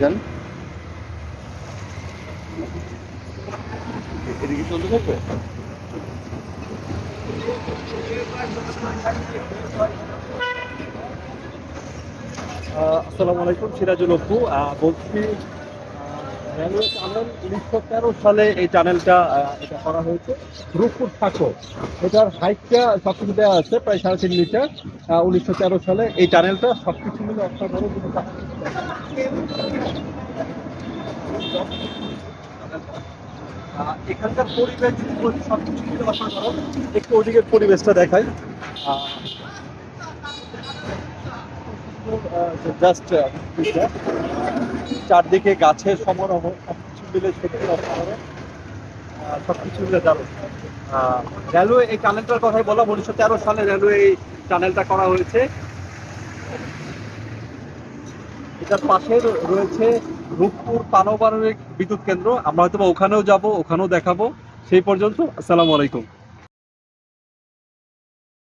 যান এদিকে চলতে থাকবে? আসসালামু আলাইকুম সিরাজুল অপু। বলছি রেলওয়ে টানেল উনিশশো তেরো সালে এই টানেলটা এটা করা হয়েছে। রূপপুর থাকো এটার হাইটটা সবকিছু দেওয়া আছে প্রায় সাড়ে তিন মিটার। উনিশশো তেরো সালে এই টানেলটা সবকিছু মিলে অসাধারণ কিন্তু কাজ এখানকার পরিবেশ সবকিছু মিলে অসাধারণ। একটু ওদিকের পরিবেশটা আহ, জাস্ট চারদিকে গাছের সমারোহ সবকিছু মিলে সত্যি আহ, সবকিছু মিলে দারুণ। রেলওয়ে এই টানেলটার কথাই বললাম উনিশশো তেরো সালে রেলওয়ে এই টানেলটা করা হয়েছে। এটার পাশে রয়েছে রূপপুর পানবাড়িক বিদ্যুৎ কেন্দ্র। আমরা হয়তো ওখানেও যাব ওখানেও দেখাবো। সেই পর্যন্ত আসসালামু আলাইকুম।